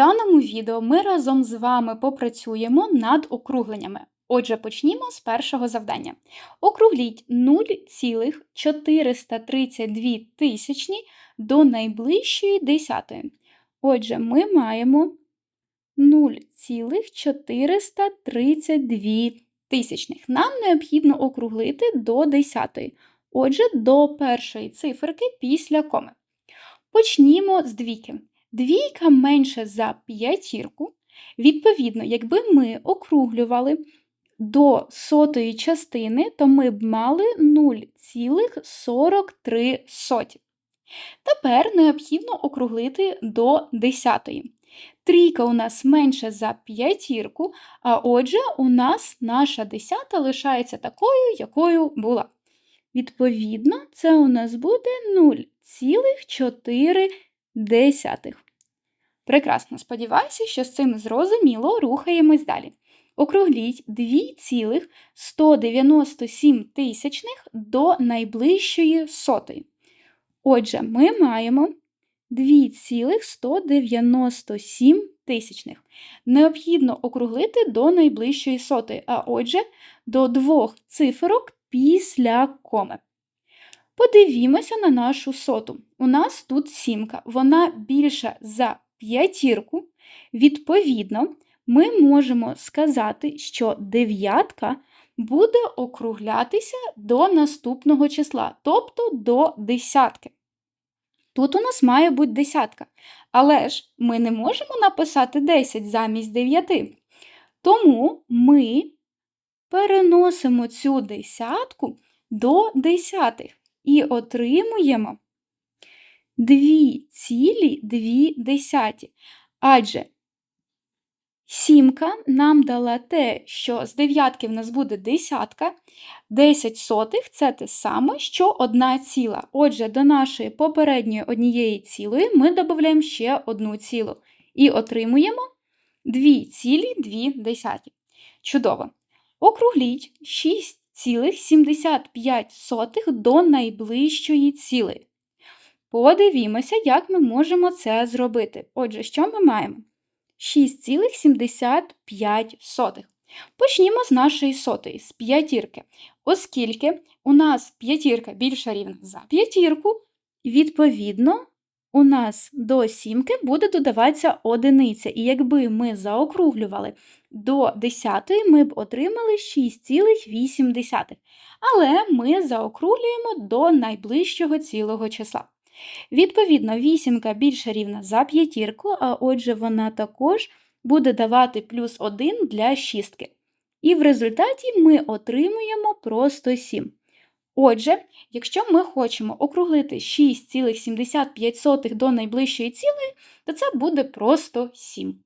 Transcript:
даному відео ми разом з вами попрацюємо над округленнями. Отже, почнімо з першого завдання. Округліть 0,432 тисячні до найближчої десятої. Отже, ми маємо 0,432 тисячних. Нам необхідно округлити до десятої. Отже, до першої циферки після коми. Почнімо з двійки. Двійка менше за п'ятірку. Відповідно, якби ми округлювали до сотої частини, то ми б мали 0,43. Тепер необхідно округлити до десятої. Трійка у нас менше за п'ятірку, а отже, у нас наша десята лишається такою, якою була. Відповідно, це у нас буде 0,4. Прекрасно, сподіваюся, що з цим зрозуміло рухаємось далі. Округліть 2,197 тисячних до найближчої сотої. Отже, ми маємо 2,197 тисячних. Необхідно округлити до найближчої сотої, а отже, до двох циферок після коми. Подивімося на нашу соту. У нас тут сімка, вона більша за п'ятірку. Відповідно, ми можемо сказати, що дев'ятка буде округлятися до наступного числа, тобто до десятки. Тут у нас має бути десятка. Але ж ми не можемо написати 10 замість 9. Тому ми переносимо цю десятку до десятих і отримуємо 2,2. Адже сімка нам дала те, що з дев'ятки в нас буде десятка, 10 сотих це те саме, що одна ціла. Отже, до нашої попередньої однієї цілої ми додаємо ще одну цілу і отримуємо 2,2. Чудово! Округліть 6,75 до найближчої цілої. Подивімося, як ми можемо це зробити. Отже, що ми маємо? 6,75. Почнімо з нашої сотої, з п'ятірки. Оскільки у нас п'ятірка більша рівна за п'ятірку, відповідно, у нас до сімки буде додаватися одиниця. І якби ми заокруглювали до десятої, ми б отримали 6,8. Але ми заокруглюємо до найближчого цілого числа. Відповідно, вісімка більше рівна за п'ятірку, а отже, вона також буде давати плюс 1 для шістки. І в результаті ми отримуємо просто 7. Отже, якщо ми хочемо округлити 6,75 до найближчої цілої, то це буде просто 7.